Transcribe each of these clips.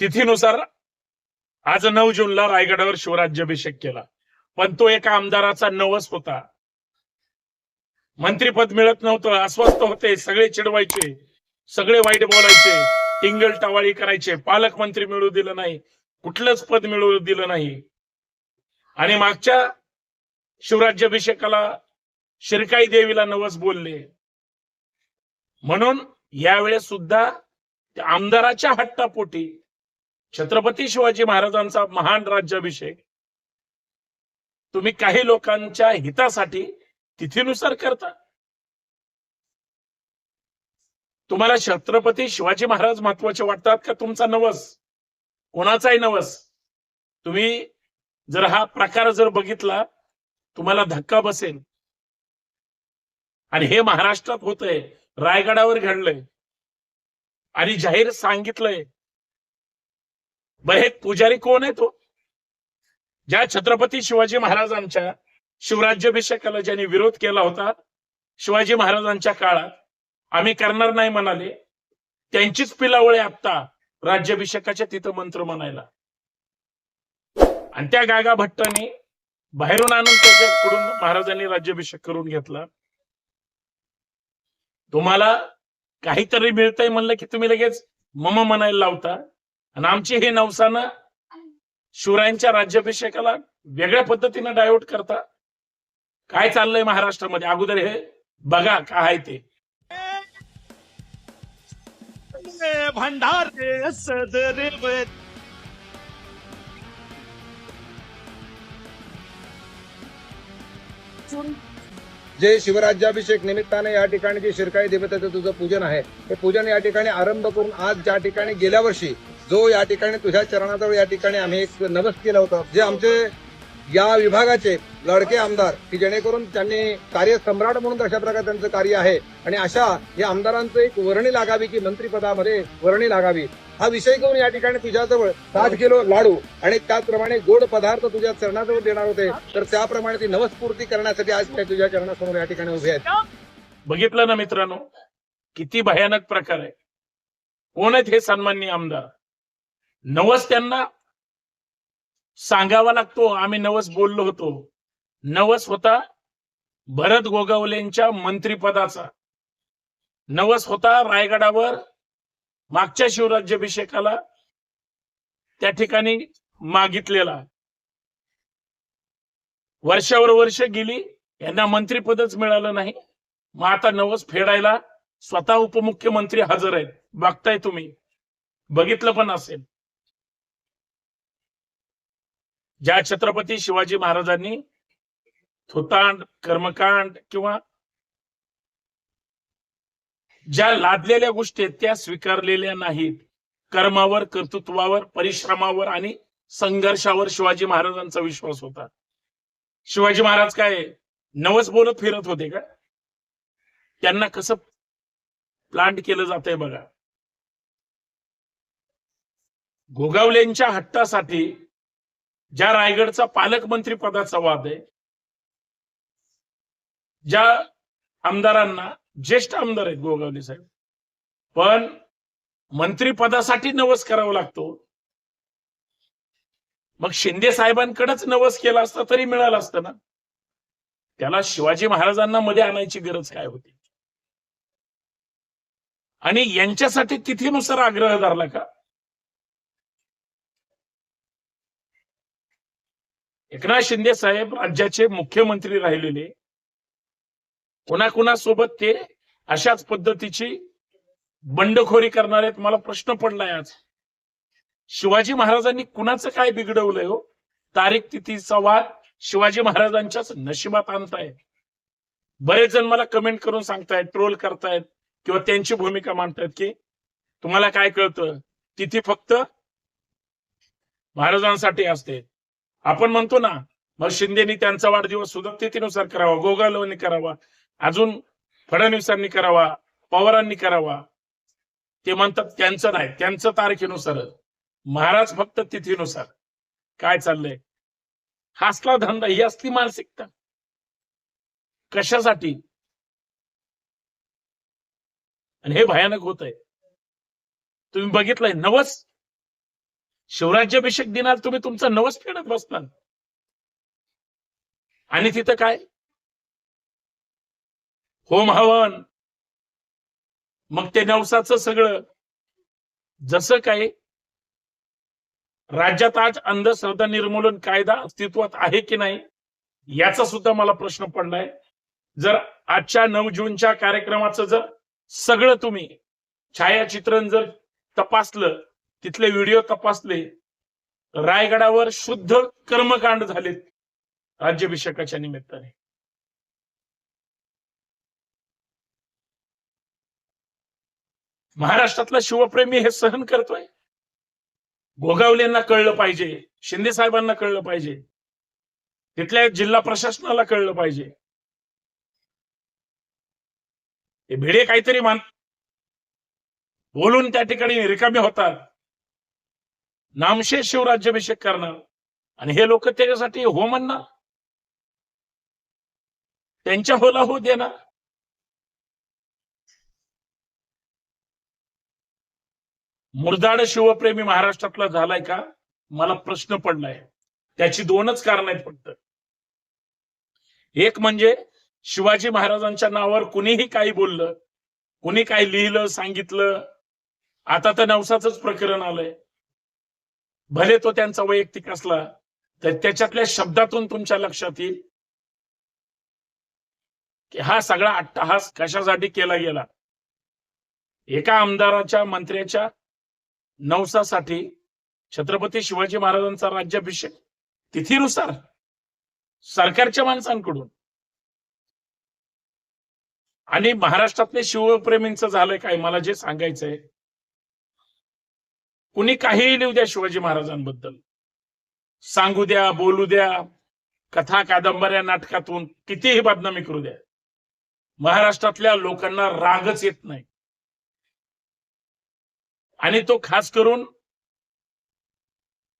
तिथीनुसार आज नऊ जूनला रायगडावर शिवराज्याभिषेक केला. पण तो एका आमदाराचा नवस होता. मंत्रीपद मिळत नव्हतं अस्वस्थ होते सगळे चिडवायचे सगळे वाईट बोलायचे टिंगल टवाळी करायचे पालकमंत्री मिळू दिलं नाही कुठलंच पद मिळू दिलं नाही. आणि मागच्या शिवराज्याभिषेकाला शिरकाई देवीला नवस बोलले. म्हणून यावेळेस सुद्धा आमदाराच्या हट्टापोटी छत्रपती शिवाजी महाराजांचा महान राज्याभिषेक तुम्ही काही लोकांच्या हितासाठी तिथीनुसार करता. तुम्हाला छत्रपती शिवाजी महाराज महत्त्वाचे वाटतात का? तुमचा नवस. कोणाचाही नवस. तुम्ही जर हा प्रकार जर बघितला तुम्हाला धक्का बसेल. आणि हे महाराष्ट्रात होतंय. रायगडावर घडलंय. आणि जाहीर सांगितलंय. बहेक पुजारी कोण आहे तो? ज्या छत्रपती शिवाजी महाराजांच्या शिवराज्याभिषेकाला ज्यांनी विरोध केला होता शिवाजी महाराजांच्या काळात आम्ही करणार नाही म्हणाले. त्यांचीच पिलावळे आता राज्याभिषेकाच्या तिथं मंत्र म्हणायला. आणि त्या गागा भट्टाने बाहेरून आणून त्याच्याकडून महाराजांनी राज्याभिषेक करून घेतला. तुम्हाला काहीतरी मिळतंय म्हणलं की तुम्ही लगेच मम म्हणायला लावता. आणि आमची हे नवसानं शिवरायांच्या राज्याभिषेकाला वेगळ्या पद्धतीनं डायव्हर्ट करता. काय चाललंय महाराष्ट्रामध्ये? अगोदर हे बघा काय आहे ते. भंडारे सदरे जे शिवराज्याभिषेक निमित्ताने या ठिकाणी जे शिरकाई देवतेचं तुझं पूजन आहे हे पूजन या ठिकाणी आरंभ करून आज ज्या ठिकाणी गेल्या वर्षी जो या ठिकाणी तुझ्या चरणाजवळ या ठिकाणी आम्ही एक नवस केला होता जे आमचे या विभागाचे लडके आमदार की जेणेकरून त्यांनी कार्य सम्राट म्हणून अशा प्रकारे त्यांचं कार्य आहे. आणि अशा या आमदारांचं एक वर्णी लागावी की मंत्रीपदामध्ये वर्णी लागावी. हा विषय घेऊन या ठिकाणी तुझ्याजवळ सात किलो लाडू आणि त्याचप्रमाणे गोड पदार्थ तुझ्या चरणाजवळ देणार होते. तर त्याप्रमाणे ती नवस्फूर्ती करण्यासाठी आज ते तुझ्या चरणासमोर या ठिकाणी उभे आहेत. बघितलं ना मित्रांनो? किती भयानक प्रकार आहे. कोण आहेत हे सन्माननीय आमदार? नवस त्यांना सांगावा लागतो. आम्ही नवस बोललो होतो. नवस होता भरत गोगावलेंच्या मंत्रिपदाचा. नवस होता रायगडावर मागच्या शिवराज्याभिषेकाला त्या ठिकाणी मागितलेला. वर्षावर वर्ष गेली यांना मंत्रिपदच मिळालं नाही. मग आता नवस फेडायला स्वतः उपमुख्यमंत्री हजर आहेत. बघताय तुम्ही. बघितलं पण असेल. ज्या छत्रपती शिवाजी महाराजांनी थोतांड कर्मकांड किंवा ज्या लादलेल्या गोष्टी आहेत त्या स्वीकारलेल्या नाहीत. कर्मावर कर्तृत्वावर परिश्रमावर आणि संघर्षावर शिवाजी महाराजांचा विश्वास होता. शिवाजी महाराज काय नवस बोलत फिरत होते का? त्यांना कसं प्लांट केलं जातंय बघा. गोगावलेंच्या हट्टासाठी ज्या रायगडचा पालकमंत्री पदाचा वाद आहे ज्या आमदारांना ज्येष्ठ आमदार आहेत गोगावले साहेब पण मंत्रीपदासाठी नवस करावा लागतो. मग शिंदे साहेबांकडेच नवस केला असता तरी मिळालं असतं ना? त्याला शिवाजी महाराजांना मध्ये आणायची गरज काय होती? आणि यांच्यासाठी तिथीनुसार आग्रह धरला का? एकनाथ शिंदे साहेब राज्याचे मुख्यमंत्री राहिलेले. कोणाकोणासोबत ते अशाच पद्धतीची बंडखोरी करणार आहेत मला प्रश्न पडलाय आज. शिवाजी महाराजांनी कुणाचं काय बिघडवलंय हो? तारीख तिथीचा वाद शिवाजी महाराजांच्याच नशिबात आणताय. बरेच जण मला कमेंट करून सांगतायत ट्रोल करतायत किंवा त्यांची भूमिका मांडतायत की तुम्हाला काय कळतं? तिथी फक्त महाराजांसाठी असते. आपण म्हणतो ना मग शिंदेनी त्यांचा वाढदिवस सुद्धा तिथीनुसार करावा गोगालवांनी करावा अजून फडणवीसांनी करावा पवारांनी करावा. ते म्हणतात त्यांचं नाही त्यांचं तारखेनुसार महाराज फक्त तिथीनुसार. काय चाललंय? हासला धंदा ही असली मानसिकता. कशासाठी? आणि हे भयानक होत आहे तुम्ही बघितलंय नवस शिवराज्याभिषेक दिनाला तुम्ही तुमचं नवस फेडत बसणार. आणि तिथं काय? होम हवन. मग ते नवसाचं सगळं जसं काय राज्यात आज अंधश्रद्धा निर्मूलन कायदा अस्तित्वात आहे की नाही याचा सुद्धा मला प्रश्न पडलाय. जर आजच्या नऊ जूनच्या कार्यक्रमाचं जर सगळं तुम्ही छायाचित्रण जर तपासलं तिथले व्हिडिओ तपासले. रायगडावर शुद्ध कर्मकांड झालेत राज्याभिषेकाच्या निमित्ताने. महाराष्ट्रातला शिवप्रेमी हे सहन करतोय? गोगावलेंना कळलं पाहिजे. शिंदे साहेबांना कळलं पाहिजे. तिथल्या जिल्हा प्रशासनाला कळलं पाहिजे. हे भिडे काहीतरी मान बोलून त्या ठिकाणी रिकामे होतात. नामशेष शिवराज्याभिषेक करणार. आणि हे लोक त्याच्यासाठी हो म्हणणार. त्यांच्या होला हो देणार. मुरदाड शिवप्रेमी महाराष्ट्रातला झालाय का? मला प्रश्न पडलाय. त्याची दोनच कारण आहेत फक्त. एक म्हणजे शिवाजी महाराजांच्या नावावर कुणीही काही बोललं कुणी काही लिहिलं सांगितलं. आता तर नवसाच प्रकरण आलंय. भले तो त्यांचा वैयक्तिक असला तर त्याच्यातल्या शब्दातून तुमच्या लक्षात येईल. की हा सगळा अट्टहास कशासाठी केला गेला? एका आमदाराच्या मंत्र्याच्या नवसासाठी छत्रपती शिवाजी महाराजांचा राज्याभिषेक तिथीनुसार सरकारच्या माणसांकडून. आणि महाराष्ट्रातले शिवप्रेमींचं झालंय काय? मला जे सांगायचंय कुणी काहीही लिहू द्या शिवाजी महाराजांबद्दल. सांगू द्या बोलू द्या कथा कादंबऱ्या नाटकातून कितीही बदनामी करू द्या. महाराष्ट्रातल्या लोकांना रागच येत नाही. आणि तो खास करून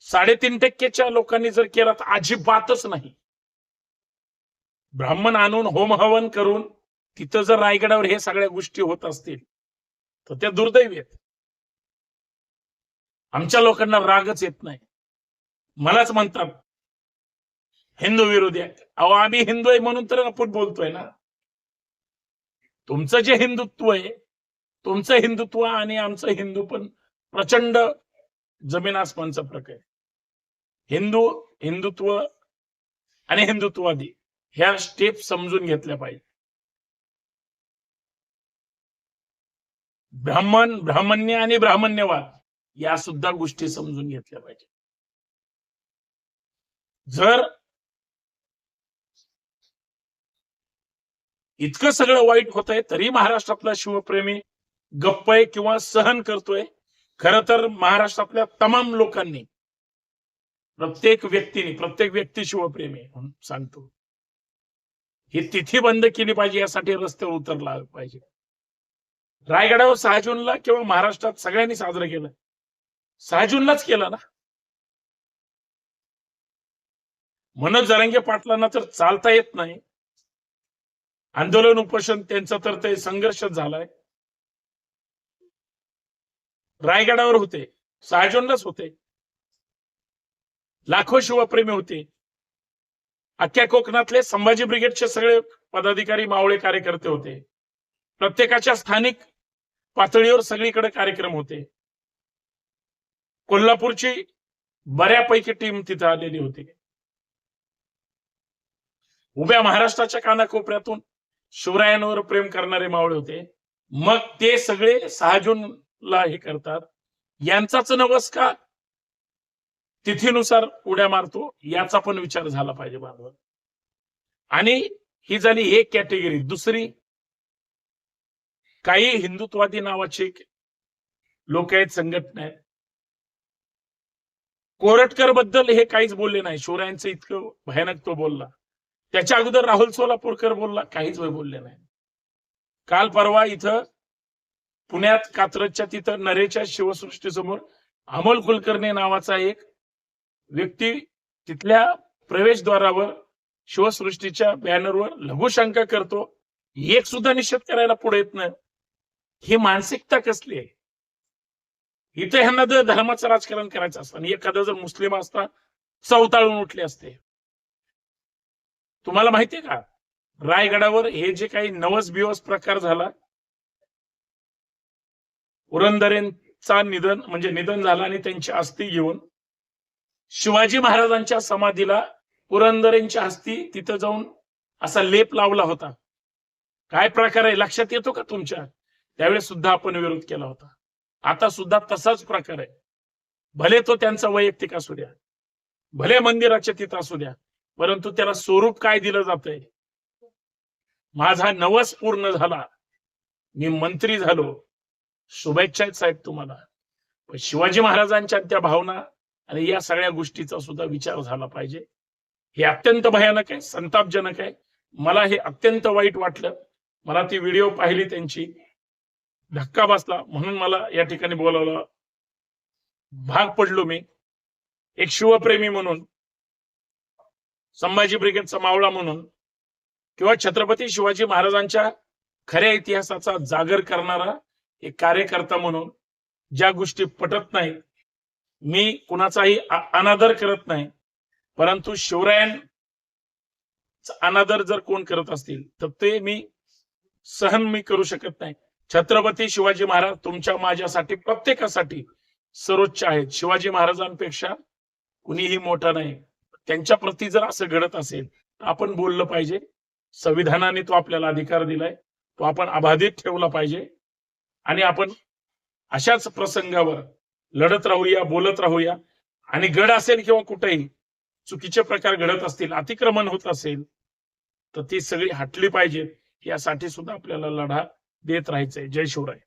साडेतीन टक्केच्या लोकांनी जर केला तर अजिबातच नाही. ब्राह्मण आणून होम हवन करून तिथं जर रायगडावर हे सगळ्या गोष्टी होत असतील तर त्या दुर्दैवी आहेत. आमच्या लोकांना रागच येत नाही. मलाच म्हणतात हिंदू विरोधी अहो आम्ही हिंदू आहे म्हणून तर आपण बोलतोय ना. तुमचं जे हिंदुत्व आहे तुमचं हिंदुत्व आणि आमचं हिंदू पण प्रचंड जमीन आसमानचा फरक आहे. हिंदू हिंदुत्व आणि हिंदुत्ववादी ह्या स्टेप समजून घेतल्या पाहिजे. ब्राह्मण ब्राह्मण्य आणि ब्राह्मण्यवाद. या सुद्धा गोष्टी समजून घेतल्या पाहिजे. जर इतकं सगळं वाईट होत आहे तरी महाराष्ट्रातला शिवप्रेमी गप्प आहे किंवा सहन करतोय खर तर महाराष्ट्रातल्या तमाम लोकांनी प्रत्येक व्यक्तीने प्रत्येक व्यक्ती शिवप्रेमी म्हणून सांगतो. ही तिथी बंद केली पाहिजे यासाठी रस्त्यावर उतरला पाहिजे. रायगडावर सहा जूनला किंवा महाराष्ट्रात सगळ्यांनी साजरं केलं. सहा जूनलाच ना. मनोज जरांगे पाटलांना तर चालता येत नाही. आंदोलन उपोषण त्यांचं तर ते संघर्ष झालाय. रायगडावर होते सहा जूनलाच होते. लाखो शिवप्रेमी होते. अख्ख्या कोकणातले संभाजी ब्रिगेडचे सगळे पदाधिकारी मावळे कार्यकर्ते होते. प्रत्येकाच्या स्थानिक पातळीवर सगळीकडे कार्यक्रम होते. कोल्हापूरची बऱ्यापैकी टीम तिथे आलेली होती. उभ्या महाराष्ट्राच्या कानाकोपऱ्यातून शिवरायांवर प्रेम करणारे मावळे होते. मग ते सगळे सहा जूनला हे करतात. यांचाच नवस का तिथीनुसार उड्या मारतो याचा पण विचार झाला पाहिजे बांधव आणि ही झाली एक कॅटेगरी दुसरी काही हिंदुत्वादी नावाची लोक आहेत संघटना आहेत. कोरटकरबद्दल हे काहीच बोलले नाही. शोऱ्यांचं इतकं भयानक तो बोलला. त्याच्या अगोदर राहुल सोलापूरकर बोलला काहीच बोलले नाही. काल परवा इथं पुण्यात कात्रजच्या तिथं नरेच्या शिवसृष्टीसमोर अमोल कुलकर्णी नावाचा एक व्यक्ती तिथल्या प्रवेशद्वारावर शिवसृष्टीच्या बॅनरवर लघुशंका करतो. एक सुद्धा निषेध करायला पुढे येत नाही. ही मानसिकता कसली आहे? इथे ह्यांना जर धर्माचं राजकारण करायचं असतं आणि एखादा जर मुस्लिम असता चवताळून उठले असते. तुम्हाला माहितीये का? रायगडावर हे जे काही नवस बिवस प्रकार झाला पुरंदरेंचा निधन म्हणजे निधन झालं आणि त्यांची अस्थी घेऊन शिवाजी महाराजांच्या समाधीला पुरंदरेंच्या हस्ती तिथं जाऊन असा लेप लावला होता. काय प्रकार आहे? लक्षात येतो का तुमच्या? त्यावेळेस सुद्धा आपण विरोध केला होता. आता सुद्धा तसाच प्रकार आहे. भले तो त्यांचा वैयक्तिक असू द्या भले मंदिराच्या तिथं असू द्या परंतु त्याला स्वरूप काय दिलं जातंय? माझा नवस पूर्ण झाला मी मंत्री झालो. शुभेच्छा आहेत साहेब तुम्हाला. पण शिवाजी महाराजांच्या त्या भावना आणि या सगळ्या गोष्टीचा सुद्धा विचार झाला पाहिजे. हे अत्यंत भयानक आहे संतापजनक आहे. मला हे अत्यंत वाईट वाटलं. मला ती व्हिडिओ पाहिली त्यांची. धक्का बसला. म्हणून मला या ठिकाणी बोलावलं. भाग पडलो मी. एक शिवप्रेमी म्हणून संभाजी ब्रिगेडचा मावळा म्हणून किंवा छत्रपती शिवाजी महाराजांच्या खऱ्या इतिहासाचा जागर करणारा एक कार्यकर्ता म्हणून ज्या गोष्टी पटत नाही मी कुणाचाही अनादर करत नाही. परंतु शिवरायां अनादर जर कोण करत असतील तर ते मी सहन मी करू शकत नाही. छत्रपती शिवाजी महाराज तुमच्या माझ्यासाठी प्रत्येकासाठी सर्वोच्च आहेत. शिवाजी महाराजांपेक्षा कुणीही मोठा नाही. त्यांच्या प्रती जर असं घडत असेल तर आपण बोललं पाहिजे. संविधानाने तो आपल्याला अधिकार दिलाय. तो आपण अबाधित ठेवला पाहिजे. आणि आपण अशाच प्रसंगावर लढत राहूया बोलत राहूया. आणि गड असेल किंवा कुठेही चुकीचे प्रकार घडत असतील अतिक्रमण होत असेल तर ती सगळी हटली पाहिजेत. यासाठी सुद्धा आपल्याला लढा देत राहायचंय जय शिवराय.